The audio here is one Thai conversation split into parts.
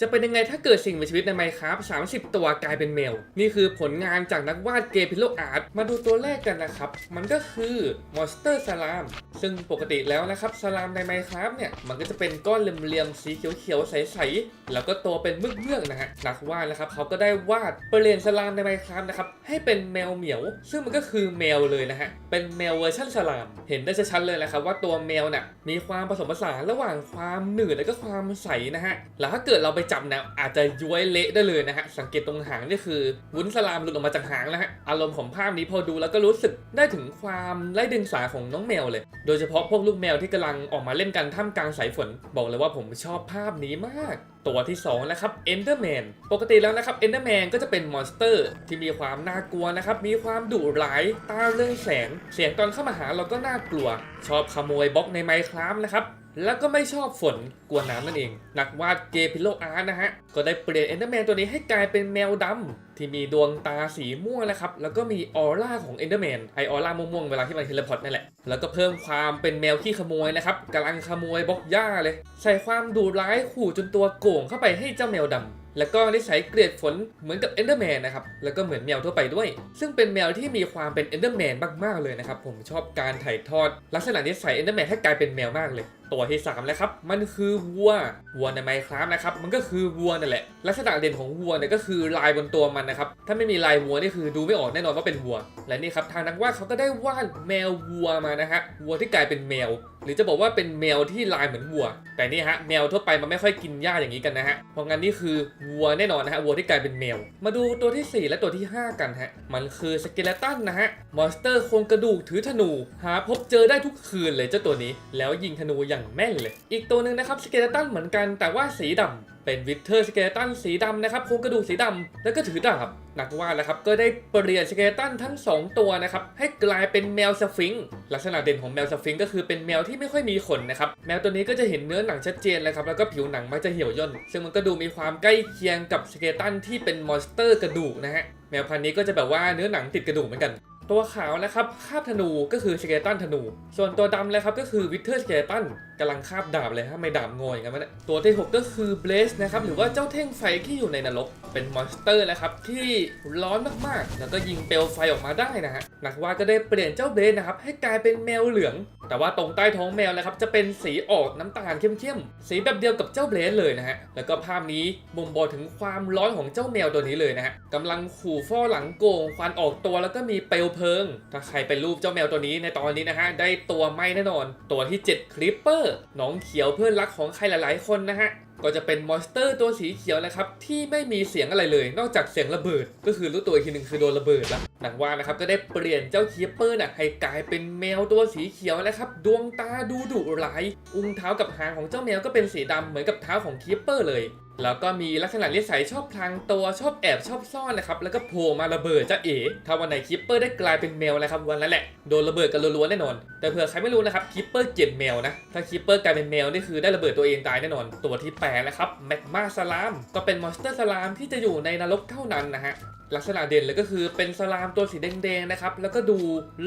จะเป็นยังไงถ้าเกิดสิ่งมีชีวิตในไมครับ30 ตัวกลายเป็นแมว นี่คือผลงานจากนักวาดเกมพิโลอาร์ต มาดูตัวแรกกันนะครับ มันก็คือมอนสเตอร์สลาม ซึ่งปกติแล้วนะครับสลามในไมครับเนี่ย มันก็จะเป็นก้อนเหลี่ยมๆสีเขียวๆ ใสๆ แล้วก็ตัวเป็นเมือกๆนะฮะ นักวาดนะครับเขาก็ได้วาดเปลี่ยนสลามในไมครับนะครับให้เป็นแมวเหมียว ซึ่งมันก็คือแมวเลยนะฮะ เป็นแมวเวอร์ชันสลาม เห็นได้ชัดเลยนะครับว่าตัวแมวน่ะมีความผสมผสานระหว่างความหนืดและก็ความใสนะฮะ แล้วถ้าเกิดเราไปจับนะอาจจะย้วยเละได้เลยนะฮะสังเกตตรงหางนี่คือวุ้นสลามหลุดออกมาจากหางนะฮะอารมณ์ของภาพนี้พอดูแล้วก็รู้สึกได้ถึงความไร้เดียงสาของน้องแมวเลย โดยเฉพาะพวกลูกแมวที่กำลังออกมาเล่นกันท่ามกลางสายฝน บอกเลยว่าผมชอบภาพนี้มาก ตัวที่2นะครับ Enderman ปกติแล้วนะครับ Enderman ก็จะเป็นมอนสเตอร์ที่มีความน่ากลัวนะครับมีความดุร้ายตาเรื่องแสง เสียงตอนเข้ามาหาเราก็น่ากลัว ชอบขโมยบล็อกในไมค์คราฟนะครับ แล้วก็ไม่ชอบฝนกลัวน้ำนั่นเอง นักวาดเกพิโลอาร์ตนะฮะ ก็ได้เปลี่ยน Enderman ตัวนี้ให้กลายเป็นแมวดำที่มีดวงตาสีม่วงนะครับ แล้วก็มีออร่าของ Enderman ไอออร่าม่วงๆ เวลาที่มันเทเลพอร์ตนั่นแหละ แล้วก็เพิ่มความเป็นแมวขี้ขโมยนะครับกำลังขโมยบล็อกหญ้าเลย ใส่ความดุร้ายขู่จนตัวโก่งเข้าไปให้เจ้าแมวดำแล้วก็นิสัยเกลียดฝนเหมือนกับ Enderman นนะครับ แล้วก็เหมือนแมวทั่วไปด้วย ซึ่งเป็นแมวที่มีความเป็น Enderman มนมากๆเลยนะครับ ผมชอบการถ่ายทอด ลักษณะนิสัย Enderman ให้กลายเป็นแมวมากเลย ตัวที่3แล้วครับ มันคือวัว วัวในไมครับนะครับ มันก็คือวัวนั่นแหละ ลักษณะเด่นของวัวเนี่ยก็คือลายบนตัวมันนะครับ ถ้าไม่มีลายวัวนี่คือดูไม่ออกแน่นอนว่าเป็นวัว และนี่ครับทางนักวาดเขาก็ได้วาดแมววัวมานะฮะ วัวที่กลายเป็นแมว หรือจะบอกว่าเป็นแมวที่ลายเหมือนวัว แต่นี่ฮะแมวทั่วไปมันไม่ค่อยกินหญ้าอย่างนี้กันนะฮะ เพราะงั้นนี่คือวัวแน่นอนนะฮะ วัวที่กลายเป็นแมว มาดูตัวที่ 4 และตัวที่ 5 กันฮะ มันคือสเกเลตันนะฮะ มอนสเตอร์โครงกระดูกถือธนู หาพบเจอได้ทุกคืนเลยเจ้าตัวนี้ แล้วยิงธนูอย่างแม่นเลย อีกตัวหนึ่งนะครับสเกเลตันเหมือนกันแต่ว่าสีดำเป็นวิเตอร์สเกเลตันสีดำนะครับโครงกระดูกสีดำแล้วก็ถือดาบนักวาดนะครับก็ได้เปลี่ยนสเกเลตันทั้ง 2 ตัวนะครับให้กลายเป็นแมวสฟิงค์ลักษณะเด่นของแมวสฟิงค์ก็คือเป็นแมวที่ไม่ค่อยมีขนนะครับแมวตัวนี้ก็จะเห็นเนื้อหนังชัดเจนเลยครับแล้วก็ผิวหนังมักจะเหี่ยวย่นซึ่งมันก็ดูมีความใกล้เคียงกับสเกเลตันที่เป็นมอนสเตอร์กระดูกนะฮะแมวพันธุ์นี้ก็จะแบบว่าเนื้อหนังติดกระดูกเหมือนกัน ตัวขาวนะครับคาบธนูก็คือสเกเลตันธนู ส่วนตัวดำเลยครับก็คือวิเทอร์สเกเลตันกำลังคาบดาบเลยฮะไม่ดาบงอยอย่างนั้นวะเนี่ยตัวที่ 6 ก็คือเบลสนะครับหรือว่าเจ้าเท่งไฟที่อยู่ในนรก เป็นมอนสเตอร์นะครับที่ร้อนมากๆ แล้วก็ยิงเปลวไฟออกมาได้นะฮะนักวาดก็ได้เปลี่ยนเจ้าเบลสนะครับให้กลายเป็นแมวเหลือง แต่ว่าตรงใต้ท้องแมวนะครับจะเป็นสีออกน้ำตาลเข้มๆสีแบบเดียวกับเจ้าเบลสเลยนะฮะแล้วก็ภาพนี้บ่งบอกถึงความร้อนของเจ้าแมวตัวนี้เลยนะฮะกำลังขู่ฟ่อหลังโกงควันออกตัวแล้วก็มีเปลวเพลิง ถ้าใครเป็นรูปเจ้าแมวตัวนี้ในตอนนี้นะฮะ ได้ตัวไหม้แน่นอน ตัวที่ 7 คลิปเปอร์น้องเขียวเพื่อนรักของใครหลาย ๆ คนนะฮะก็จะเป็นมอนสเตอร์ตัวสีเขียวนะครับ ที่ไม่มีเสียงอะไรเลย นอกจากเสียงระเบิด ก็คือรู้ตัวอีกทีหนึ่งคือโดนระเบิดละหนังว่านะครับก็ได้เปลี่ยนเจ้าคีเปอร์น่ะให้กลายเป็นแมวตัวสีเขียวนะครับ ดวงตาดูดุร้าย อุ้งเท้ากับหางของเจ้าแมวก็เป็นสีดำเหมือนกับเท้าของคีปเปอร์เลย แล้วก็มีลักษณะนิสัยชอบพลางตัวชอบแอบชอบซ่อนนะครับ แล้วก็โผล่มาระเบิดจ้าเอ๋ถ้าวันไหนคิปเปอร์ได้กลายเป็นแมวนะครับวันนั้นแหละโดนระเบิดกันรัวๆแน่นอน แต่เผื่อใครไม่รู้นะครับคิปเปอร์เกลียดแมวนะถ้าคิปเปอร์กลายเป็นแมวนี่คือได้ระเบิดตัวเองตายแน่นอน ตัวที่แปดนะครับแมกมาสลาม ก็เป็นมอนสเตอร์สลามที่จะอยู่ในนรกเท่านั้นนะฮะลักษณะเด่นเลยก็คือเป็นสลามตัวสีแดงๆนะครับแล้วก็ดู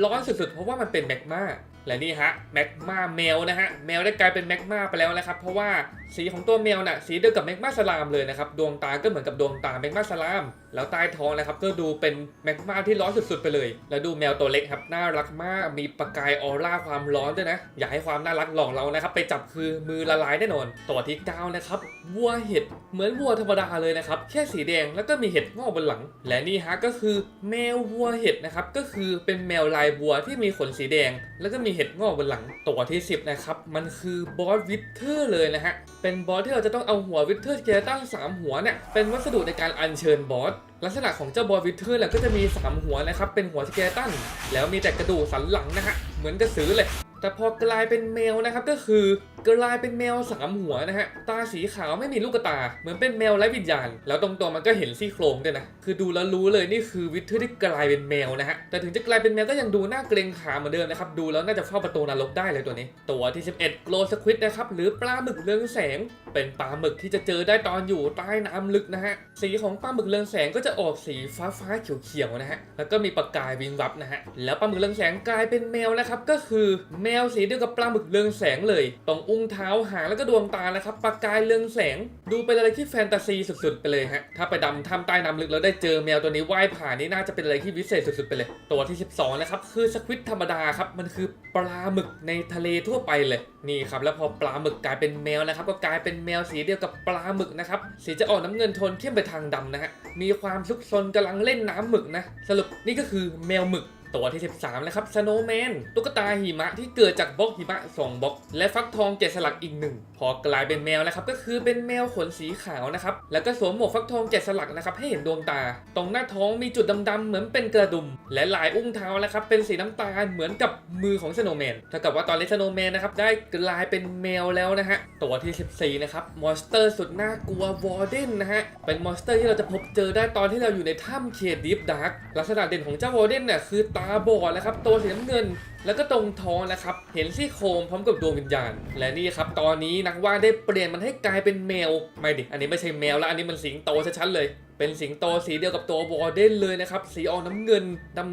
ร้อนสุดๆ เพราะว่ามันเป็นแมกมา และนี่ฮะแมกมาแมวนะฮะแมวได้กลายเป็นแมกมาไปแล้วนะครับ เพราะว่าสีของตัวแมวน่ะสีเดียวกับแมกมาสลามเลยนะครับดวงตาก็เหมือนกับดวงตาแมกมาสลาม แล้วใต้ท้องนะครับก็ดูเป็นแมกมาที่ร้อนสุดๆไปเลย แล้วดูแมวตัวเล็กครับน่ารักมากมีประกายออร่าความร้อนด้วยนะ อยากให้ความน่ารักหลอกเรานะครับไปจับคือมือละลายแน่นอนตัวที่เก้านะครับวัวเห็ดเหมือนวัวธรรมดาเลยนะครับแค่สีแดงแล้วก็มีเห็ดงอกบนหลัง และนี่ฮะก็คือแมววัวเห็ดนะครับก็คือเป็นแมวลายวัวที่มีขนสีแดง แล้วก็มีเห็ดงอกบนหลังตัวที่ 10 นะครับ มันคือบอสวิเทอร์เลยนะฮะ เป็นบอสที่เราจะต้องเอาหัววิเทอร์สเกเลตันสามหัวเนี่ย เป็นวัสดุในการอัญเชิญบอสลักษณะของเจ้าบอสวิเทอร์แหละก็จะมี 3 หัวนะครับ เป็นหัวสเกเลตันแล้วมีแต่กระดูกสันหลังนะฮะ เหมือนกระสือเลย แต่พอกลายเป็นแมวนะครับก็คือกลายเป็นแมวสามหัวนะฮะตาสีขาวไม่มีลูกตา เหมือนเป็นแมวไร้วิญญาณ แล้วตรงตัวมันก็เห็นซี่โครงด้วยนะคือดูแล้วรู้เลยนี่คือวิทเทอร์ที่กลายเป็นแมวนะฮะแต่ถึงจะกลายเป็นแมวก็ยังดูน่าเกรงขามเหมือนเดิมนะครับดูแล้วน่าจะเฝ้าประตูนรกได้เลยตัวนี้ ตัวที่ 11 โกลสควิดนะครับหรือปลาหมึกเรืองแสง เป็นปลาหมึกที่จะเจอได้ตอนอยู่ใต้น้ำลึกนะฮะสีของปลาหมึกเรืองแสงก็จะออกสีฟ้าฟ้าๆเขียวๆนะฮะแล้วก็มีประกายวิงวับนะฮะแล้วปลาหมึกเรืองแสงกลายเป็นแมวแล้วครับก็คือแมวสีเดียวกับปลาหมึกเรืองแสงเลยตรงอุ้งเท้าหางแล้วก็ดวงตานะครับประกายเรืองแสง ดูเป็นอะไรที่แฟนตาซีสุดๆ ไปเลยฮะถ้าไปดำถ้ำใต้น้ำลึกแล้วได้เจอแมวตัวนี้ว่ายผ่านนี่น่าจะเป็นอะไรที่วิเศษสุดๆไปเลย ตัวที่ 12นะครับคือสควิดธรรมดาครับมันคือปลาหมึกในทะเลทั่วไปเลยนี่ครับแล้วพอปลาหมึกกลายเป็นแมวนะครับก็กลายเป็นแมวสีเดียวกับปลาหมึกนะครับสีจะออกน้ำเงินโทนเข้มไปทางดำนะฮะมีความซุกซนกำลังเล่นน้ำหมึกนะสรุปนี่ก็คือแมวหมึก ตัวที่ 13นะครับสโนว์แมนตุ๊กตาหิมะที่เกิดจากบล็อกหิมะ 2บล็อก และฟักทองแกะสลักอีกหนึ่งพอกลายเป็นแมวแล้วครับก็คือเป็นแมวขนสีขาวนะครับแล้วก็สวมหมวกฟักทองแกะสลักนะครับให้เห็นดวงตา ตรงหน้าท้องมีจุดดำๆเหมือนเป็นกระดุม และลายอุ้งเท้านะครับเป็นสีน้ำตาลเหมือนกับมือของสโนว์แมนเท่ากับว่าตอนนี้สโนว์แมนนะครับได้กลายเป็นแมวแล้วนะฮะตัวที่ 14 นะครับมอนสเตอร์สุดน่ากลัววอร์เดนนะฮะเป็นมอนสเตอร์ที่เราจะพบเจอได้ตอนที่เราอยู่ในถ้ำเขตดีฟดาร์กลักษณะเด่นของเจ้าวอร์เดนเนี่ยคือตาบอดแล้วครับตัวสีน้ำเงิน แล้วก็ตรงท้องนะครับ เห็นซี่โครงพร้อมกับดวงวิญญาณ และนี่ครับตอนนี้นักวาดได้เปลี่ยนมันให้กลายเป็นแมว ไม่ดิอันนี้ไม่ใช่แมวแล้วอันนี้มันสิงโตชัดๆเลย เป็นสิงโตสีเดียวกับตัววอร์เดนเลยนะครับสีออกน้ำเงิน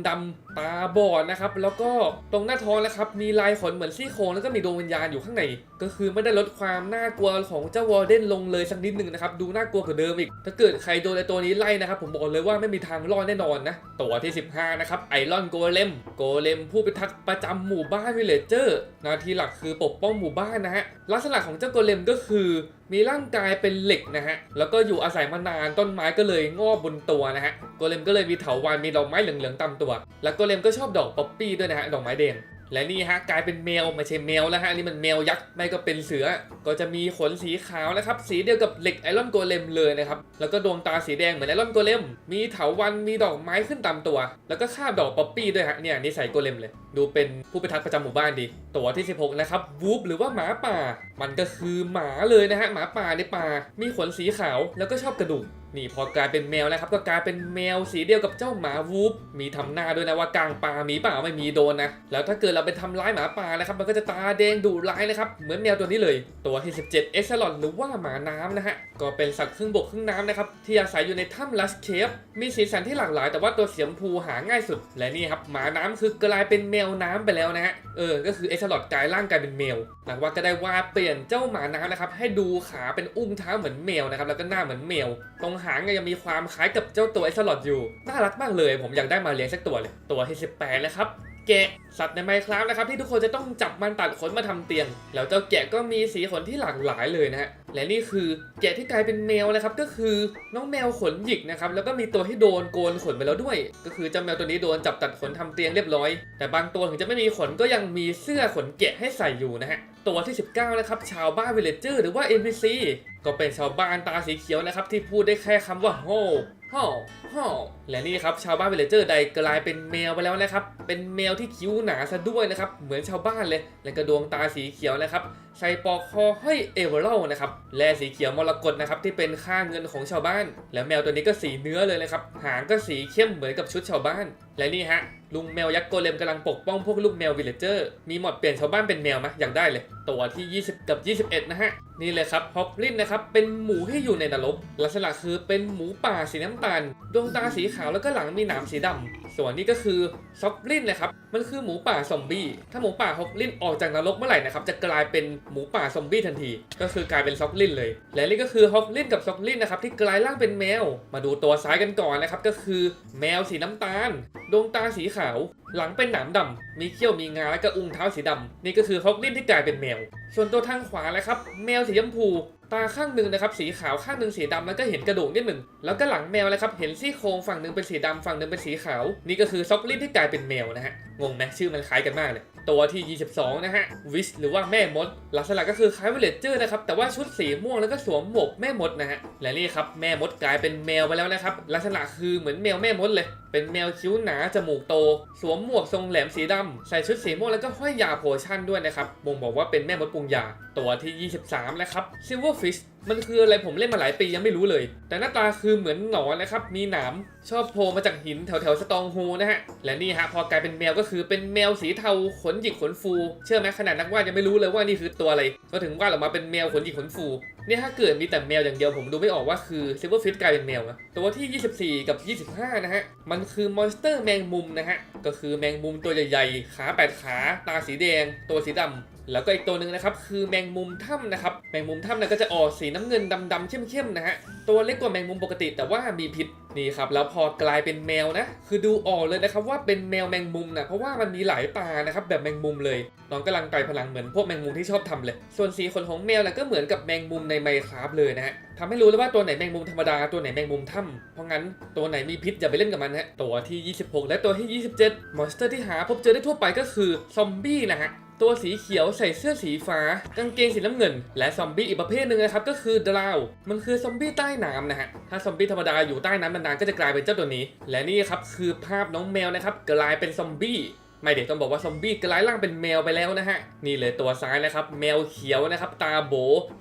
ดำๆ ตาบอดนะครับ แล้วก็ตรงหน้าท้องนะครับ มีลายขนเหมือนซี่โครงแล้วก็มีดวงวิญญาณอยู่ข้างใน ก็คือไม่ได้ลดความน่ากลัวของเจ้าวอร์เดนลงเลยสักนิดหนึ่งนะครับ ดูน่ากลัวกว่าเดิมอีก ถ้าเกิดใครโดนไอตัวนี้ไล่นะครับ ผมบอกเลยว่าไม่มีทางรอดแน่นอนนะ ตัวที่ 15 นะครับ ไอรอนโกเลม โกเลมผู้พิทักษ์ประจำหมู่บ้านวิลเลจเจอร์หน้าที่หลักคือปกป้องหมู่บ้านนะฮะ ลักษณะของเจ้าโกเลมก็คือมีร่างกายเป็นเหล็กนะฮะ แล้วก็อยู่อาศัยมานานต้นไม้ก็เลยงอกบนตัวนะฮะ โกเลมก็เลยมีเถาวัลย์มีดอกไม้เหลืองๆตามตัว แล้วโกเลมก็ชอบดอกป๊อปปี้ด้วยนะฮะดอกไม้แดงและนี่ฮะกลายเป็นแมวไม่ใช่แมวแล้วฮะอันนี่มันแมวยักษ์ไม่ก็เป็นเสือ ก็จะมีขนสีขาวนะครับสีเดียวกับเหล็กไอรอนโกเลมเลยนะครับแล้วก็ดวงตาสีแดงเหมือนไอรอนโกเลม มีเถาวันมีดอกไม้ขึ้นตามตัว แล้วก็คาบดอกป๊อปปี้ด้วยฮะเนี่ยนิสัยโกเลมเลย ดูเป็นผู้พิทักษ์ประจำหมู่บ้านดี ตัวที่ 16 นะครับวูฟหรือว่าหมาป่า มันก็คือหมาเลยนะฮะหมาป่าในป่า มีขนสีขาวแล้วก็ชอบกระดูก นี่พอกลายเป็นแมวแล้วครับก็กลายเป็นแมวสีเดียวกับเจ้าหมาวูฟมีทำหน้าด้วยนะว่ากลางป่ามีเปล่าไม่มีโดนนะแล้วถ้าเกิดเราไปทำร้ายหมาป่านะครับมันก็จะตาแดงดุร้ายนะครับเหมือนแมวตัวนี้เลย ตัวที่ 17 เอสลอนหรือว่าหมาน้ำนะฮะก็เป็นสัตว์ครึ่งบกครึ่งน้ำนะครับที่อาศัยอยู่ในถ้ำลัสเคฟมีสีสันที่หลากหลาย แต่ว่าตัวเสีชมพูหาง่ายสุด และนี่ครับหมาน้ำคือกลายเป็นแมวน้ำไปแล้วนะฮะเออก็คือเอสลอดกลายร่างกลายเป็นแมวหลังว่าก็ได้วาเปลี่ยนเจ้าหมาน้ำนะครับให้ดูขาเป็นอุ้งเท้าเหมือนแมวนะครับแล้วก็หน้าเหมือนแมวตรงหางเนี่ยยังมีความคล้ายกับเจ้าตัวไอสลอดอยู่ น่ารักมากเลย ผมอยากได้มาเลี้ยงสักตัวเลย ตัวที่18แล้วครับ แกะสัตว์ในไมครับนะครับที่ทุกคนจะต้องจับมันตัดขนมาทำเตียง แล้วเจ้าแกะก็มีสีขนที่หลากหลายเลยนะฮะ และนี่คือแกะที่กลายเป็นแมวนะครับก็คือน้องแมวขนหยิกนะครับแล้วก็มีตัวที่โดนโกนขนไปแล้วด้วย ก็คือเจ้าแมวตัวนี้โดนจับตัดขนทำเตียงเรียบร้อย แต่บางตัวถึงจะไม่มีขนก็ยังมีเสื้อขนแกะให้ใส่อยู่นะฮะ ตัวที่ 19 นะครับชาวบ้านวิลเลจเจอร์หรือว่า NPC ก็เป็นชาวบ้านตาสีเขียวนะครับที่พูดได้แค่คำว่าโฮ ฮ่อฮ่อและนี่ครับชาวบ้านวิลเลจเจอร์ใดกลายเป็นแมวไปแล้วนะครับ เป็นแมวที่คิ้วหนาซะด้วยนะครับ เหมือนชาวบ้านเลย และกระดวงตาสีเขียวนะครับ ใส่ปลอกคอห้อยเอเวอร์นะครับ และสีเขียวมรกตนะครับที่เป็นค่าเงินของชาวบ้าน และแมวตัวนี้ก็สีเนื้อเลยนะครับ หางก็สีเข้มเหมือนกับชุดชาวบ้าน และนี่ฮะ ลุงแมวยักษ์โกเลมกำลังปกป้องพวกลูกแมววิลเลจเจอร์ มีหมดเปลี่ยนชาวบ้านเป็นแมวไหมอยากได้เลย ตัวที่ 20 กับ 21 นะฮะ นี่เลยครับฮอกลินนะครับ เป็นหมูที่อยู่ในนรก ลักษณะคือเป็นหมูป่าสีน้ำตาล ดวงตาสีขาวแล้วก็หลังมีหนามสีดำ ส่วนนี้ก็คือซอกลินเลยครับ มันคือหมูป่าซอมบี้ ถ้าหมูป่าฮอกลินออกจากนรกเมื่อไหร่นะครับ จะกลายเป็นหมูป่าซอมบี้ทันที ก็คือกลายเป็นซอกลินเลย และนี่ก็คือฮอกลินกับซอกลินนะครับที่กลายร่างเป็นแมว มาดูตัวซ้ายกันก่อนนะครับ ก็คือแมวสีน้ำตาลดวงตาสีขาว หลังเป็นหนามดำ มีเขี้ยวมีงาและก็อุ้งเท้าสีดำ นี่ก็คือฮอกลินที่กลายเป็นแมว ส่วนตัวทางขวาแล้วครับ แมวสีชมพู ตาข้างหนึ่งนะครับสีขาวข้างหนึ่งสีดำแล้วก็เห็นกระดูกนิดหนึ่ง แล้วก็หลังแมวเลยครับเห็นซี่โครงฝั่งหนึ่งเป็นสีดำฝั่งหนึ่งเป็นสีขาว นี่ก็คือซ็อกลินที่กลายเป็นแมวนะฮะ งงไหมชื่อมันคล้ายกันมากเลย ตัวที่ 22 นะฮะ วิชหรือว่าแม่มด ลักษณะก็คือคล้ายวิลเลจเจอร์นะครับ แต่ว่าชุดสีม่วงแล้วก็สวมหมวกแม่มดนะฮะ และนี่ครับ แม่มดกลายเป็นแมวไปแล้วนะครับ ลักษณะคือเหมือนแมวแม่มดเลย เป็นแมวคิ้วหนา จมูกโต สวมหมวกทรงแหลมสีดำใส่ชุดสีม่วงแล้วก็ห้อยยาโพชั่นด้วยนะครับบ่งบอกว่าเป็นแม่มดปรุงยา ตัวที่ 23นะครับ Silverfish มันคืออะไรผมเล่นมาหลายปียังไม่รู้เลย แต่หน้าตาคือเหมือนหนอนนะครับ มีหนามชอบโผล่มาจากหินแถวแถวสตองโฮนะฮะ และนี่ฮะพอกลายเป็นแมวก็คือเป็นแมวสีเทาขนหยิกขนฟู เชื่อไหมขนาดนักวาดยังไม่รู้เลยว่านี่คือตัวอะไร ก็ถึงวาดออกมาเป็นแมวขนหยิกขนฟูนี่ถ้าเกิดมีแต่แมวอย่างเดียวผมดูไม่ออกว่าคือซิลเวอร์ฟิตกลายเป็นแมวนะตัวที่ 24 กับ 25 นะฮะ มันคือมอนสเตอร์แมงมุมนะฮะ ก็คือแมงมุมตัวใหญ่ๆ ขาแปดขา ตาสีแดง ตัวสีดำ แล้วก็อีกตัวหนึ่งนะครับคือแมงมุมถ้ำนะครับแมงมุมถ้ำเนี่ยก็จะออกสีน้ำเงินดำๆเข้มๆนะฮะตัวเล็กกว่าแมงมุมปกติแต่ว่ามีพิษนี่ครับแล้วพอกลายเป็นแมวนะ คือดูออกเลยนะครับว่าเป็นแมวแมงมุมนะเพราะว่ามันมีหลายตานะครับแบบแมงมุมเลย น้องกำลังไกลพลังเหมือนพวกแมงมุมที่ชอบทำเลย ส่วนสีขนของแมวน่ะก็เหมือนกับแมงมุมในไมคราฟเลยนะฮะทำให้รู้เลยว่าตัวไหนแมงมุมธรรมดาตัวไหนแมงมุมถ้ำเพราะงั้นตัวไหนมีพิษอย่าไปเล่นกับมันฮะตัวที่ 26 และตัวที่ 27 มอนสเตอร์ที่หาพบเจอได้ทั่วไปก็คือซอมบี้นะฮะ ตัวสีเขียวใส่เสื้อสีฟ้ากางเกงสีน้ำเงิน และซอมบี้อีกประเภทหนึ่งนะครับก็คือดราว มันคือซอมบี้ใต้น้ำนะฮะถ้าซอมบี้ธรรมดาอยู่ใต้น้ำนานๆก็จะกลายเป็นเจ้าตัวนี้ และนี่ครับคือภาพน้องแมวนะครับกลายเป็นซอมบี้ ไม่เด็กต้องบอกว่าซอมบี้กลายร่างเป็นแมวไปแล้วนะฮะ นี่เลยตัวซ้ายนะครับ แมวเขียวนะครับ ตาโบ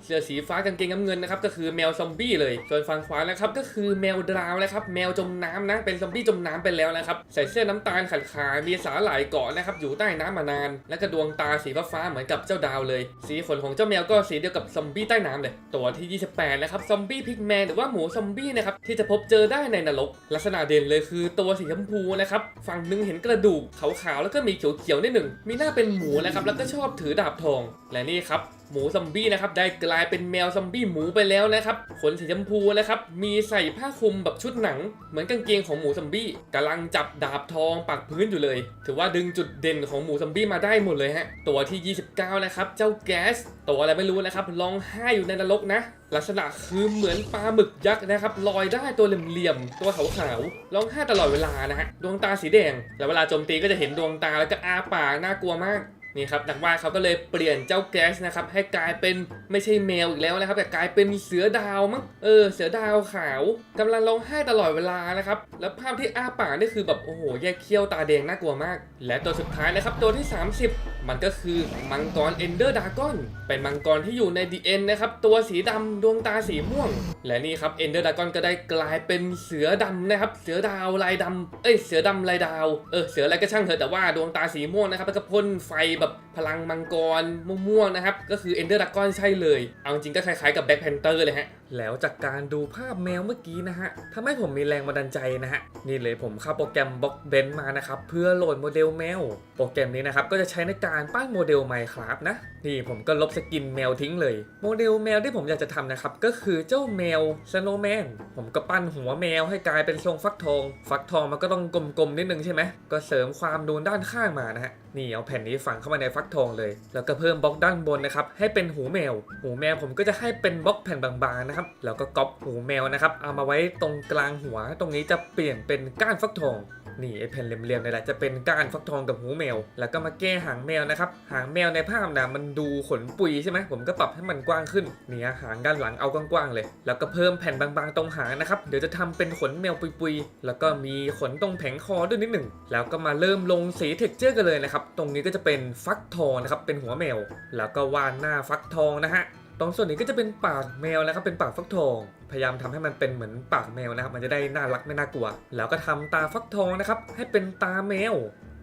เสื้อสีฟ้ากางเกงน้ำเงินนะครับ ก็คือแมวซอมบี้เลย ส่วนฝั่งขวานะครับก็คือแมวดราวนะครับ แมวจมน้ำนะ เป็นซอมบี้จมน้ำไปแล้วนะครับ ใส่เสื้อน้ำตาลขัดขา มีสาหร่ายเกาะนะครับ อยู่ใต้น้ำมานาน และก็ดวงตาสีฟ้าเหมือนกับเจ้าดาวเลย สีขนของเจ้าแมวก็สีเดียวกับซอมบี้ใต้น้ำเลย ตัวที่ 28 นะครับ ซอมบี้พิกแมนหรือว่าหมูซอมบี้นะครับ ที่จะพบเจอได้ในนรก ลักษณะเด่นเลยคือตัวสีชมพูนะครับ ฝั่งหนึงเห็นกระดูกขาวๆแล้วก็มีเขียวๆนิดหนึ่งมีหน้าเป็นหมูนะครับแล้วก็ชอบถือดาบทองและนี่ครับ หมูซอมบี้นะครับได้กลายเป็นแมวซอมบี้หมูไปแล้วนะครับขนสีชมพูนะครับมีใส่ผ้าคลุมแบบชุดหนัง เหมือนกางเกงของหมูซอมบี้กำลังจับดาบทองปักพื้นอยู่เลย ถือว่าดึงจุดเด่นของหมูซอมบี้มาได้หมดเลยฮะตัวที่ 29 นะครับ เจ้าแก๊สตัวอะไรไม่รู้นะครับร้องไห้อยู่ในนรกนะ ลักษณะคือเหมือนปลาหมึกยักษ์นะครับลอยได้ตัวเหลี่ยมๆตัวขาวๆร้องไห้ตลอดเวลานะฮะดวงตาสีแดง แล้วเวลาโจมตีก็จะเห็นดวงตาแล้วก็อาปากน่ากลัวมาก นี่ครับนักวาดเขาก็เลยเปลี่ยนเจ้าแก๊สนะครับให้กลายเป็นไม่ใช่แมวอีกแล้วนะครับ แต่กลายเป็นเสือดาวมั้งเออเสือดาวขาวกำลังร้องไห้ตลอดเวลานะครับแล้วภาพที่อ้าปากนี่คือแบบโอ้โหแยกเขี้ยวตาแดงน่ากลัวมาก และตัวสุดท้ายนะครับตัวที่ 30 มันก็คือมังกรเอนเดอร์ดากอนเป็นมังกรที่อยู่ในดีเอ็นนะครับตัวสีดำดวงตาสีม่วง และนี่ครับเอนเดอร์ดากอนก็ได้กลายเป็นเสือดำนะครับเสือดาวลายดำเอ้ยเสือดำลายดาวเออเสืออะไรก็ช่างเถอะแต่ว่าดวงตาสีม่วงนะครับแล้วก็พ่นไฟแบบพลังมังกรม่วงๆนะครับ ก็คือเอนเดอร์ดากอนใช่เลย เอาจริงก็คล้ายๆกับแบ็คแพนเตอร์เลยฮะ แล้วจากการดูภาพแมวเมื่อกี้นะฮะทำให้ผมมีแรงบันดาลใจนะฮะ นี่เลยผมเข้าโปรแกรมบล็อกเบนมานะครับ เพื่อโหลดโมเดลแมว โปรแกรมนี้นะครับ ก็จะใช้ในการปั้นโมเดล Minecraft นะ นี่ผมก็ลบสกินแมวทิ้งเลย โมเดลแมวที่ผมอยากจะทำนะครับ ก็คือเจ้าแมว Snowman ผมก็ปั้นหัวแมวให้กลายเป็นทรงฟักทอง ฟักทองมันก็ต้องกลมๆนิดนึงใช่ไหมก็เสริมความนูนด้านข้างมานะฮะนี่เอาแผ่นนี้ฝังเข้ามาในฟักทองเลย แล้วก็เพิ่มบล็อกด้านบนนะครับให้เป็นหูแมว หูแมวผมก็จะให้เป็นบล็อกแผ่นบางๆนะครับแล้วก็ก๊อปหูแมวนะครับ เอามาไว้ตรงกลางหัว ตรงนี้จะเปลี่ยนเป็นก้านฟักทอง นี่ไอแผ่นเหลี่ยมๆนี่แหละจะเป็นก้านฟักทองกับหูแมว แล้วก็มาแก้หางแมวนะครับ หางแมวในภาพนะมันดูขนปุยใช่ไหมผมก็ปรับให้มันกว้างขึ้น เนี่ยหางด้านหลังเอากว้างๆเลย แล้วก็เพิ่มแผ่นบางๆตรงหางนะครับ เดี๋ยวจะทำเป็นขนแมวปุยๆ แล้วก็มีขนตรงแผงคอด้วยนิดหนึ่ง แล้วก็มาเริ่มลงสีเท็กเจอร์กันเลยนะครับ ตรงนี้ก็จะเป็นฟักทองนะครับ เป็นหัวแมว แล้วก็วาดหน้าฟักทองนะฮะ ตรงส่วนนี้ก็จะเป็นปากแมวนะครับเป็นปากฟักทอง พยายามทำให้มันเป็นเหมือนปากแมวนะครับ มันจะได้น่ารักไม่น่ากลัว แล้วก็ทำตาฟักทองนะครับให้เป็นตาแมว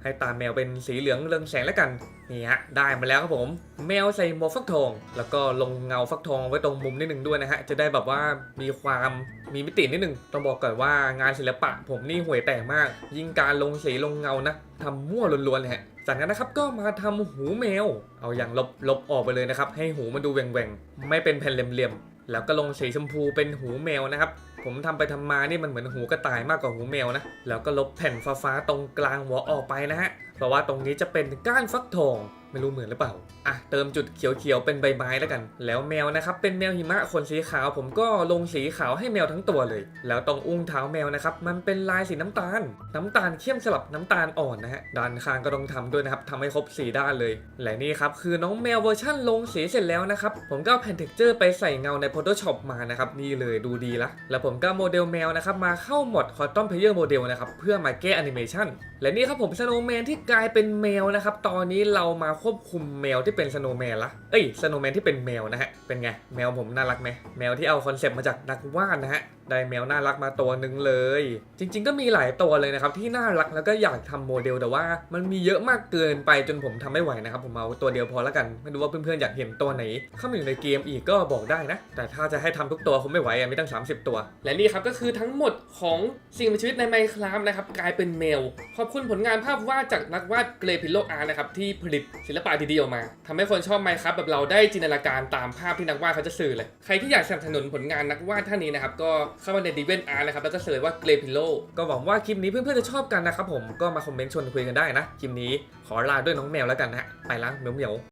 ให้ตาแมวเป็นสีเหลืองเรืองแสงแล้วกันนี่ฮะได้มาแล้วครับผม แมวใส่หมวกฟักทอง แล้วก็ลงเงาฟักทองไว้ตรงมุมนิดหนึ่งด้วยนะฮะจะได้แบบว่ามีความมีมิตินิดหนึ่งต้องบอกก่อนว่างานศิลปะ ผมนี่ห่วยแตกมาก ยิ่งการลงสีลงเงานะทำมั่วล้วนๆเลยฮะ จากนั้นนะครับก็มาทำหูแมว เอาอย่างลบลบออกไปเลยนะครับ ให้หูมันดูแหว่งๆ ไม่เป็นแผ่นเหลี่ยมๆ แล้วก็ลงสีชมพูเป็นหูแมวนะครับ ผมทำไปทำมานี่มันเหมือนหูกระต่ายมากกว่าหูแมวนะ แล้วก็ลบแผ่นฟ้าๆตรงกลางหัวออกไปนะฮะ เพราะว่าตรงนี้จะเป็นก้านฟักทอง ไม่รู้เหมือนหรือเปล่า อะ เติมจุดเขียวๆ เป็นใบไม้แล้วกัน แล้วแมวนะครับ เป็นแมวหิมะขนสีขาว ผมก็ลงสีขาวให้แมวทั้งตัวเลย แล้วตรงอุ้งเท้าแมวนะครับ มันเป็นลายสีน้ำตาล น้ำตาลเข้มสลับน้ำตาลอ่อนนะฮะ ด้านข้างก็ต้องทำด้วยนะครับทำให้ครบสีด้านเลย และนี่ครับคือน้องแมวเวอร์ชั่นลงสีเสร็จแล้วนะครับ ผมก็เอาแผ่นเท็กเจอร์ไปใส่เงาใน Photoshop มานะครับ นี่เลยดูดีละ แล้วผมก็โมเดลแมวนะครับ มาเข้าหมด Custom Player Model นะครับ เพื่อมาแก้แอนิเมชันและนี่ครับผมสโนว์แมนที่กลายเป็นแมวนะครับ ตอนนี้เรามาควบคุมแมวที่เป็นสโนว์แมนละเอ้ยสโนว์แมนที่เป็นแมวนะฮะ เป็นไง แมวผมน่ารักไหมแมวที่เอาคอนเซปต์มาจากนักวาดนะฮะได้แมวน่ารักมาตัวหนึ่งเลย จริง ๆ ก็มีหลายตัวเลยนะครับที่น่ารักแล้วก็อยากทำโมเดลแต่ว่า มันมีเยอะมากเกินไปจนผมทำไม่ไหวนะครับผมเอาตัวเดียวพอแล้วกันไม่รู้ว่าเพื่อนๆอยากเห็นตัวไหน เข้ามาอยู่ในเกมอีกก็บอกได้นะ แต่ถ้าจะให้ทำทุกตัวคงไม่ไหวอะมีตั้ง 30 ตัว และนี่ครับก็คือทั้งหมดของสิ่งมีชีวิตในไมค r a f t นะครับกลายเป็นแมวขอบคุณผลงานภาพวาดจากนักวาดเกรพิโลอาร์นะครับที่ผลิตศิลปะดีๆออกมาทำให้คนชอบไมค r a f t แบบเราได้จินตนาการตามภาพที่นักวาดเขาจะสื่อเลยใครที่อยากสนับสนุนผลงานนักวาดท่านนี้นะครับก็เข้ามาในดีเวนอาร์นะครับแล้วก็เสิร์ชว่าเกรพิโลก็หวังว่าคลิปนี้เพื่อนๆจะชอบกันนะครับผมก็มาคอมเมนต์ชวนคุยกันได้นะคลิปนี้ขอลาด้วยน้องแมวแล้วกันนะไปละเหมียว